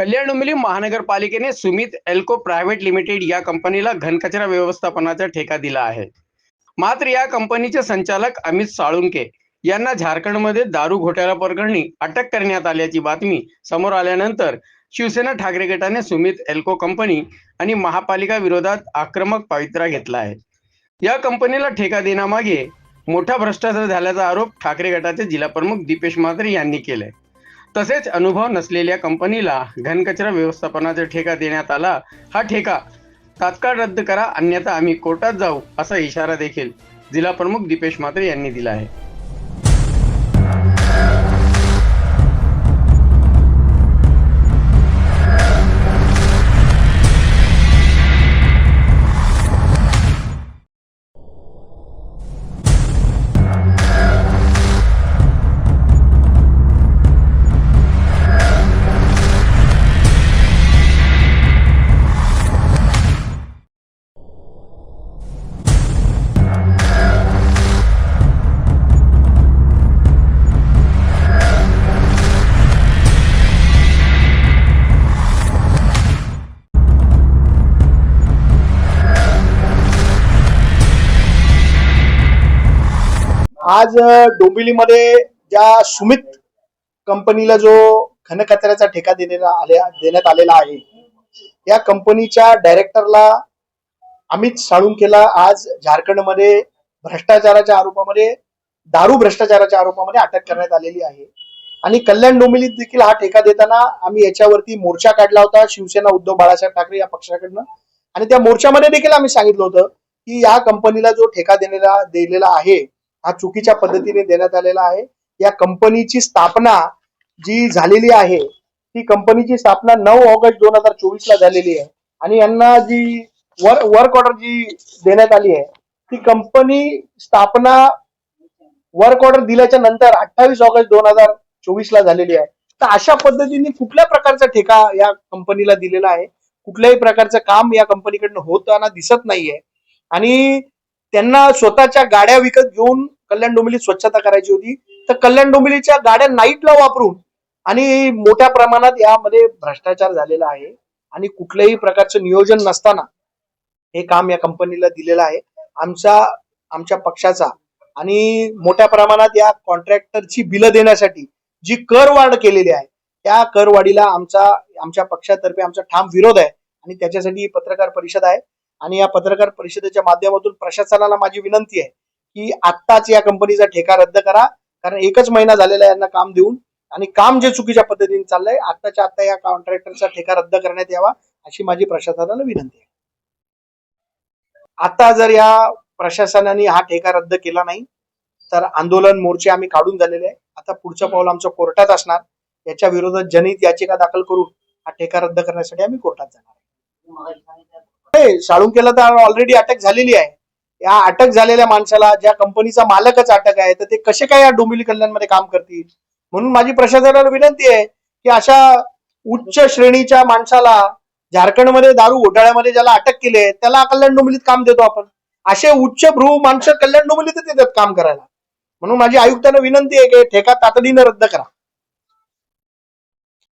कल्याण डोंबिवली महानगरपालिकेने Sumit एल्को private limited या कंपनीला घनकचरा व्यवस्थापनाचा ठेका दिला आहे. मात्र या कंपनीचे संचालक अमित साळुंके यांना झारखंडमध्ये दारू घोटाळा प्रकरणी अटक करण्यात आल्याची बातमी समोर आल्यानंतर शिवसेना ठाकरे गटाने सुमित एल्को कंपनी आणि महापालिका विरोधात आक्रमक पवित्रा घेतला आहे. या कंपनीला ठेका देण्यामागे मोठा भ्रष्टाचार झाल्याचा आरोप ठाकरे गटाचे जिल्हाप्रमुख दीपेश म्हात्रे यांनी केलाय. तसेच अनुभव नसलेल्या कंपनीला घनकचरा व्यवस्थापनाचा ठेका देण्यात आला. हा ठेका तात्काळ रद्द करा अन्यथा आम्ही कोर्टात जाऊ असा इशारा देखील जिल्हा प्रमुख दीपेश म्हात्रे यांनी दिला आहे. आज डोंबिवलीमध्ये ज्या सुमित कंपनीला जो घनकचऱ्याचा ठेका देण्यात देण्यात आलेला आहे या कंपनीच्या डायरेक्टरला अमित साळुंकेला आज झारखंडमध्ये भ्रष्टाचाराच्या आरोपामध्ये दारू भ्रष्टाचाराच्या आरोपामध्ये अटक करण्यात आलेली आहे. आणि कल्याण डोंबिवलीत देखील हा ठेका देताना आम्ही याच्यावरती मोर्चा काढला होता शिवसेना उद्धव बाळासाहेब ठाकरे या पक्षाकडनं. आणि त्या मोर्चामध्ये देखील आम्ही सांगितलं होतं की या कंपनीला जो ठेका देण्याला दिलेला आहे हा चुकीच्या पद्धतीने देण्यात आलेला आहे. या कंपनीची स्थापना जी झालेली आहे ती कंपनीची स्थापना नऊ ऑगस्ट दोन हजार चोवीस ला झालेली आहे. आणि यांना जी वर वर्क ऑर्डर जी देण्यात आली आहे ती कंपनी स्थापना वर्क ऑर्डर दिल्याच्या नंतर अठ्ठावीस ऑगस्ट दोन हजार चोवीस ला झालेली आहे. तर अशा पद्धतीने कुठल्या प्रकारचा ठेका या कंपनीला दिलेला आहे? कुठल्याही प्रकारचं काम या कंपनीकडनं होताना दिसत नाहीये. आणि त्यांना स्वतःच्या गाड्या विकत घेऊन कल्याण डोंबिवलीत स्वच्छता करायची होती. तर कल्याण डोंबिवलीच्या गाड्या नाईटला वापरून आणि मोठ्या प्रमाणात यामध्ये भ्रष्टाचार झालेला आहे आणि कुठल्याही प्रकारचं नियोजन नसताना हे काम या कंपनीला दिलेलं आहे. आमचा आमच्या पक्षाचा आणि मोठ्या प्रमाणात या कॉन्ट्रॅक्टरची बिलं देण्यासाठी जी करवाढ केलेली आहे त्या करवाढीला आमचा आमच्या पक्षातर्फे आमचा ठाम विरोध आहे आणि त्याच्यासाठी पत्रकार परिषद आहे. आणि या पत्रकार परिषदेच्या माध्यमातून प्रशासनाला माझी विनंती आहे की आत्ताच या कंपनीचा ठेका रद्द करा. कारण एकच महिना झालेला यांना काम देऊन. आणि काम जे चुकीच्या पद्धतीने चाललंय आत्ताच्या आत्ता या कॉन्ट्रॅक्टरचा ठेका रद्द करण्यात यावा अशी माझी प्रशासनाला विनंती आहे. आता जर या प्रशासनाने हा ठेका रद्द केला नाही तर आंदोलन मोर्चे आम्ही काढून झालेले आहे. आता पुढचं पाऊल आमचं कोर्टात असणार. याच्या विरोधात जनहित याचिका दाखल करून हा ठेका रद्द करण्यासाठी आम्ही कोर्टात जाणार आहे साळुंकेला तर ऑलरेडी अटक झालेली आहे. या अटक झालेल्या माणसाला ज्या कंपनीचा मालकच अटक आहे तर ते कसे काय या डोंबिवली कल्याणमध्ये काम करतील? म्हणून माझी प्रशासनाला विनंती आहे की अशा उच्च श्रेणीच्या माणसाला झारखंडमध्ये दारू घोटाळ्यामध्ये ज्याला अटक केली आहे त्याला कल्याण डोंबिवलीत काम देतो आपण. असे उच्च भ्रू माणसं कल्याण डोंबिवलीतच येतात काम करायला. म्हणून माझी आयुक्तांना विनंती आहे की ठेका तातडीनं रद्द करा.